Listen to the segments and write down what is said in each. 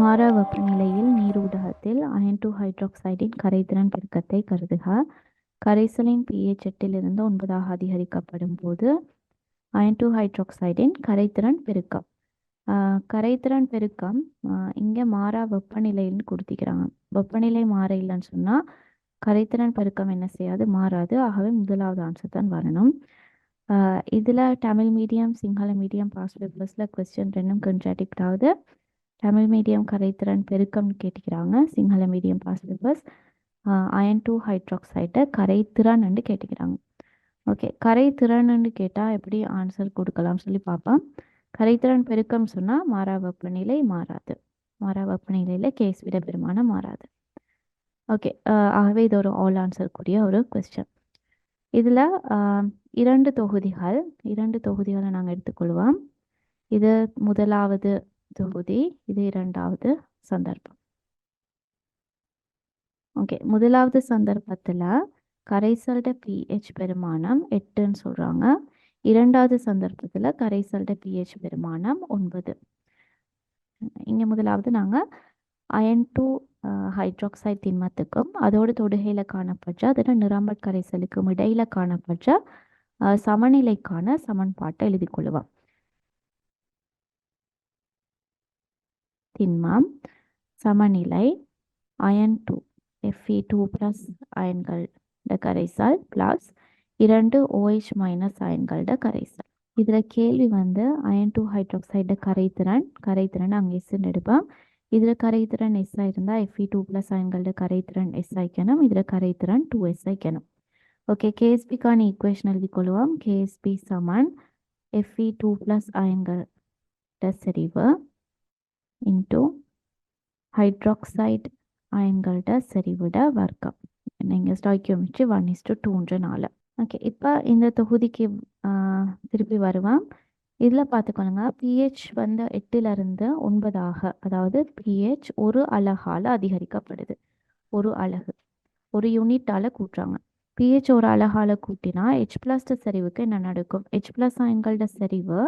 மாறா வெப்பநிலையில் நீர் ஊடகத்தில் அயன் டூ ஹைட்ராக்சைடின் கரைதிறன் பெருக்கத்தை கருதுக. கரைசலின் pH எட்டிலிருந்து ஒன்பதாக அதிகரிக்கப்படும் போது அயன் டூ ஹைட்ராக்சைடின் கரைதிறன் பெருக்கம். கரைத்திறன் கரைதிறன் பெருக்கம் இங்கே மாறா வெப்பநிலைன்னு கொடுத்திக்கிறாங்க வெப்பநிலை மாற இல்லைன்னு சொன்னால் கரைத்திறன் பெருக்கம் என்ன செய்யாது? மாறாது. ஆகவே முதலாவது ஆன்சர் தான் வரணும். இதில் Tamil medium Sinhala medium past பேப்பர்ஸில் question ரெண்டும் கன்ட்ராடிக்ட் ஆகுது. தமிழ் மீடியம் கரைத்திறன் பெருக்கம்னு கேட்டுக்கிறாங்க. Sinhala medium past papers iron two ஹைட்ராக்சைட்டை கரைத்திறன்னு கேட்டுக்கிறாங்க. ஓகே கரைத்திறன்னு கேட்டால் எப்படி ஆன்சர் கொடுக்கலாம் சொல்லி பார்ப்போம். கரைத்திறன் பெருக்கம் சொன்னால் மாறா வெப்பநிலை மாறாது. மாறா வெப்பநிலையில் கேஸ் விட பெருமானம் மாறாது. ஓகே ஆகவே இது ஒரு ஆல் ஆன்சர் கூடிய ஒரு கொஸ்டின் இதில் இரண்டு தொகுதிகள் இரண்டு தொகுதிகளை நாங்கள் எடுத்துக்கொள்வோம். இது முதலாவது தொகுதி இது இரண்டாவது சந்தர்ப்பம். ஓகே முதலாவது சந்தர்ப்பத்தில் கரைசல்ட பிஹெச் பெருமானம் எட்டுன்னு சொல்கிறாங்க இரண்டாவது சந்தர்ப்பத்தில் கரைசல்ட பிஹெச் பெருமானம் ஒன்பது. இங்கே முதலாவது நாங்கள் அயன் டூ ஹைட்ராக்சைட் திண்மத்துக்கும் அதோட தொடுகையில் காணப்பட்ட அதோட நிராம்பட் கரைசலுக்கும் இடையில காணப்பட்ட சமநிலைக்கான சமன்பாட்டை எழுதி கொள்ளுவோம் திண்மம் சமநிலை iron two Fe two plus அயன்களோட கரைசல் ப்ளஸ் இரண்டு ஓஹெச் மைனஸ் அயன்களோட கரைசல். இதில் கேள்வி வந்து அயன் டூ ஹைட்ராக்சைட கரைத்திறன் கரைத்திறன் அங்கே எஸ்ன்னு எடுப்போம். இதில் கரைத்திறன் எஸ் இருந்தால் எஃப்இ டூ ப்ளஸ் அயன்களோட கரைத்திறன் எஸ் ஆய்க்கணும். இதில் கரைத்திறன் டூ எஸ் ஓகே கேஎஸ்பிக்கான ஈக்குவேஷன் எழுதி கொள்வோம். கேஎஸ்பி சமன் எஃப்இ டூ ப்ளஸ் அயன்களோட செறிவு. இன்டூ ஹைட்ராக்சைடு அயன்கள்ட செறிவிட வர்க்கம். நீங்கள் ஸ்டாய்க்கியோமெட்ரி ஒன் இஸ்டு டூன்ற நாலு. ஓகே இப்போ இந்த தொகுதிக்கு ஆஹ், திருப்பி வருவோம். இதில் பார்த்துக்கணுங்க பிஹெச் வந்து எட்டிலிருந்து ஒன்பதாக அதாவது பிஹெச் ஒரு அழகால் அதிகரிக்கப்படுது. ஒரு அழகு. ஒரு யூனிட்டால் கூட்டுறாங்க. பிஹெச் ஒரு அழகால் கூட்டினா ஹெச் ப்ளஸ் செறிவுக்கு என்ன நடக்கும்? ஹெச் ப்ளஸ் அயன்கள்ட செறிவு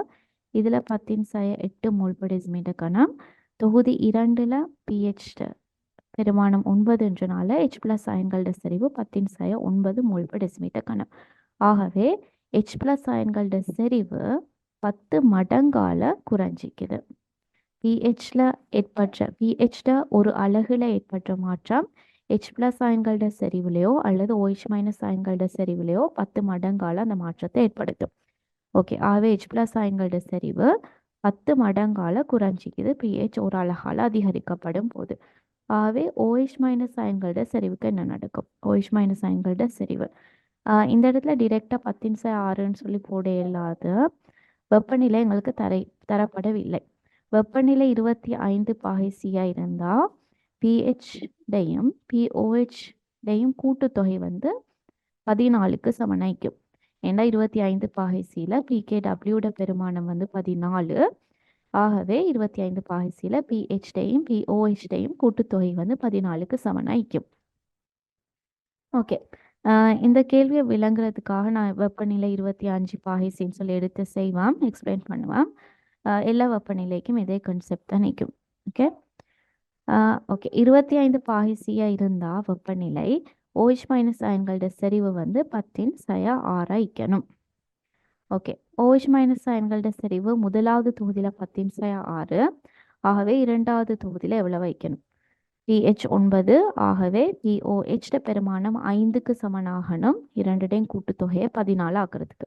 இதில் பத்தின் சய எட்டு மூல்படிஸ்மீட கணம் தொகுதி இரண்டில் பிஹெச் பெருமானம் ஒன்பதுன்றனால ஹெச் பிளஸ் அயன்களோட செறிவு பத்தின் சாய ஒன்பது மூல்ப டெசிமீட்டர் கணம். ஆகவே ஹெச் பிளஸ் அயன்களோட செறிவு பத்து மடங்கால குறைஞ்சிக்குது. பிஹெச்ல ஏற்பட்ட பிஹெச்ல ஒரு அழகுல ஏற்பட்ட மாற்றம் ஹெச் பிளஸ் அயன்களோட செறிவுலையோ அல்லது ஓஹெச் மைனஸ் அயன்களோட செறிவுலையோ பத்து மடங்கால அந்த மாற்றத்தை ஏற்படுத்தும். ஓகே ஆகவே ஹெச் பிளஸ் அயன்களோட செறிவு பத்து மடங்கால குறைஞ்சிக்குது. பிஹெச் ஒரு அழகால் அதிகரிக்கப்படும் போது ஆகவே ஓஹெச் மைனஸ் அயன்களோட செறிவுக்கு என்ன நடக்கும்? ஓஹெச் மைனஸ் அயன்களோட செறிவு. இந்த இடத்துல டிரெக்டாக பத்தின் சை ஆறுன்னு சொல்லி போட இல்லாத வெப்பநிலை எங்களுக்கு தரை தரப்படவில்லை. வெப்பநிலை இருபத்தி ஐந்து பாகை இருந்தால் பிஹெச்டையும் பிஓஹெச்டையும் கூட்டுத்தொகை வந்து பதினாலுக்கு சமனாய்க்கும் ஏன்னா இருபத்தி ஐந்து பாயிசியில பி கே டபிள்யூட பெருமானம் வந்து பதினாலு. ஆகவே இருபத்தி ஐந்து பாகசியில் பிஹெச்டையும் பிஓஹெச்டையும் கூட்டுத்தொகை வந்து பதினாலுக்கு சமனாய்க்கும் ஓகே. இந்த கேள்வியை விளங்குறதுக்காக நான் வெப்பநிலை இருபத்தி அஞ்சு பாகைசின்னு சொல்லி எடுத்து செய்வான் எக்ஸ்பிளைன் பண்ணுவான் ஆஹ் எல்லா வெப்பநிலைக்கும் இதே கான்செப்ட் தான் நிற்கும் ஓகே. ஓகே. இருபத்தி ஐந்து பாகைசியாக இருந்தால் வெப்பநிலை OH மைனஸ் அயன்களோட செறிவு வந்து பத்தின் சயா ஆராய்க்கணும். ஓகே OH மைனஸ் அயன்களோட செறிவு முதலாவது தொகுதியில் பத்தின் சயா ஆறு ஆகவே இரண்டாவது தொகுதியில் எவ்வளோ வைக்கணும்? பிஹெச் ஒன்பது ஆகவே பிஓஹெச்ட பெருமானம் ஐந்துக்கு சமனாகணும் இரண்டுடையும் கூட்டுத்தொகையை பதினாலு ஆக்கிறதுக்கு.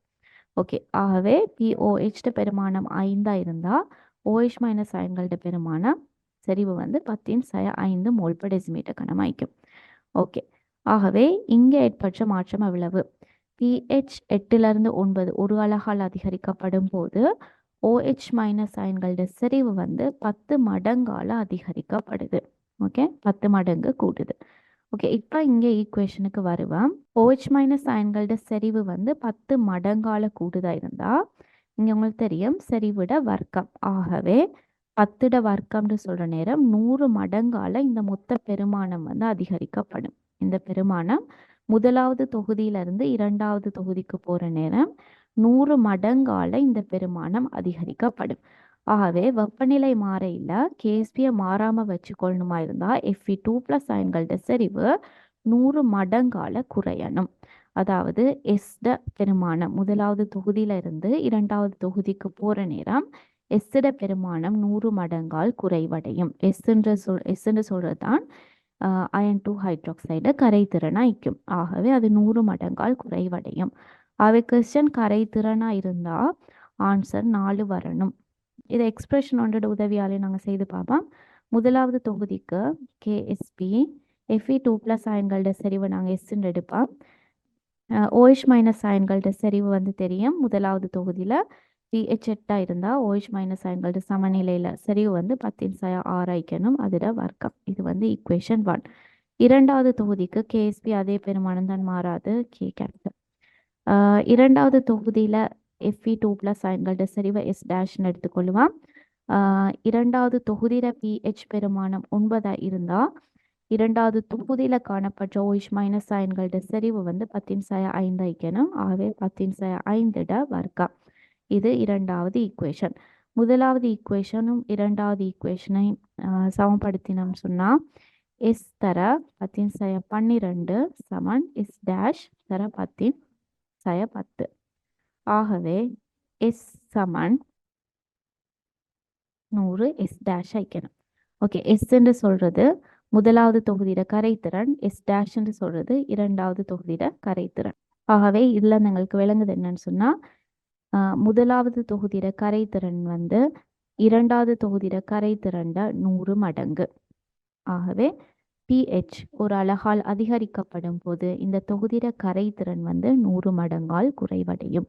ஓகே ஆகவே பிஓஹெச்ட பெருமானம் ஐந்தாக இருந்தால் OH மைனஸ் அயன்களோட பெருமானம் செறிவு வந்து பத்தின் சய ஐந்து மோல்ப டெசிமீட்டர் கணமாய்க்கும் ஓகே ஆகவே இங்கே ஏற்பட்ட மாற்றம் அவ்வளவு. பிஹெச் எட்டிலிருந்து ஒன்பது ஒரு அழகால் அதிகரிக்கப்படும் போது ஓஹெச் மைனஸ் அயன்களோட செறிவு வந்து பத்து மடங்கால அதிகரிக்கப்படுது. ஓகே பத்து மடங்கு கூடுது. ஓகே இப்போ இங்கே ஈக்குவேஷனுக்கு வருவேன் ஓஹெச் மைனஸ் அயன்களோட செறிவு வந்து பத்து மடங்கால கூடுதா இருந்தா இங்கே உங்களுக்கு தெரியும் செறிவிட வர்க்கம். ஆகவே பத்துட வர்க்கம்னு சொல்ற நேரம் நூறு மடங்கால இந்த மொத்த பெருமானம் வந்து அதிகரிக்கப்படும். இந்த பெருமானம் முதலாவது தொகுதியிலிருந்து இரண்டாவது தொகுதிக்கு போற நேரம் நூறு மடங்கால இந்த பெருமானம் அதிகரிக்கப்படும். ஆகவே வெப்பநிலை மாறையில் கேஸ்பியை மாறாமல் வச்சுக்கொள்ளணுமா இருந்தால் எஃப்இ டூ ப்ளஸ் அயன்களோட செறிவு நூறு மடங்கால குறையணும். அதாவது எஸ்ட பெருமானம் முதலாவது தொகுதியில இருந்து இரண்டாவது தொகுதிக்கு போற நேரம் எஸ்ட பெருமானம் நூறு மடங்கால் குறைவடையும். எஸ்ன்ற சொல் எஸ்ன்னு சொல்றது தான் அயன் டூ ஹைட்ராக்சைடு கரைதிறனாக ஆகவே அது நூறு மடங்கால் குறைவடையும். அவை கொஸ்டின் கரைதிறனாக இருந்தால் ஆன்சர் நாலு வரணும். இதை எக்ஸ்பிரஷன் ஒன்றோட உதவியாலே நாங்கள் செய்து பார்ப்போம். முதலாவது தொகுதிக்கு கேஎஸ்பி எஃப்இ டூ ப்ளஸ் அயன்களோட செறிவை நாங்கள் எஸ்ன்னு எடுப்போம். ஓஹெச் மைனஸ் அயன்களோட செறிவு வந்து தெரியும். முதலாவது தொகுதியில் பிஹெச் எட்டாக இருந்தால் ஓஹெச் OH மைனஸ் அயன்களோட சமநிலையில். செறிவு வந்து பத்தின் சய ஆராய்க்கணும் அதோட வர்க்கம். இது வந்து ஈக்குவேஷன் ஒன் இரண்டாவது தொகுதிக்கு கேஎஸ்பி அதே பெருமானம் தான் மாறாது. கே கேபிட்டல் இரண்டாவது தொகுதியில் எஃப்இ டூ ப்ளஸ் அயன்களோட செறிவை எஸ் டேஷ்னு எடுத்துக்கொள்ளுவான் இரண்டாவது தொகுதியில் பிஹெச் பெருமானம் ஒன்பதாக இருந்தால் இரண்டாவது தொகுதியில் காணப்பட்ட ஓய்ஷ் மைனஸ் அயன்களோட செறிவு வந்து பத்தின் சய ஐந்து ஐக்கணும். ஆகவே பத்தின் சய ஐந்திட வர்க்கம். இது இரண்டாவது ஈக்குவேஷன் முதலாவது ஈக்குவேஷனும் இரண்டாவது ஈக்குவேஷனை சமப்படுத்தினோம் சொன்னால் எஸ் தர பத்தின் சய பன்னிரெண்டு சமன் எஸ் டேஷ் தர பத்தின் சய பத்து. ஆகவே எஸ் சமன் நூறு எஸ் டேஷ் ஐக்கணும். ஓகே எஸ் என்று சொல்றது முதலாவது தொகுதியிட கரைத்திறன் எஸ் டேஷ் என்று சொல்றது இரண்டாவது தொகுதியிட கரைத்திறன். ஆகவே இதுல எங்களுக்கு விளங்குது என்னன்னு சொன்னா முதலாவது தொகுதியிட கரைத்திறன் வந்து இரண்டாவது தொகுதியிட கரைத்திறன்ட நூறு மடங்கு. ஆகவே பிஹெச் ஒரு அழகால் அதிகரிக்கப்படும் போது இந்த தொகுதியிட கரைத்திறன் வந்து நூறு மடங்கால் குறைவடையும்.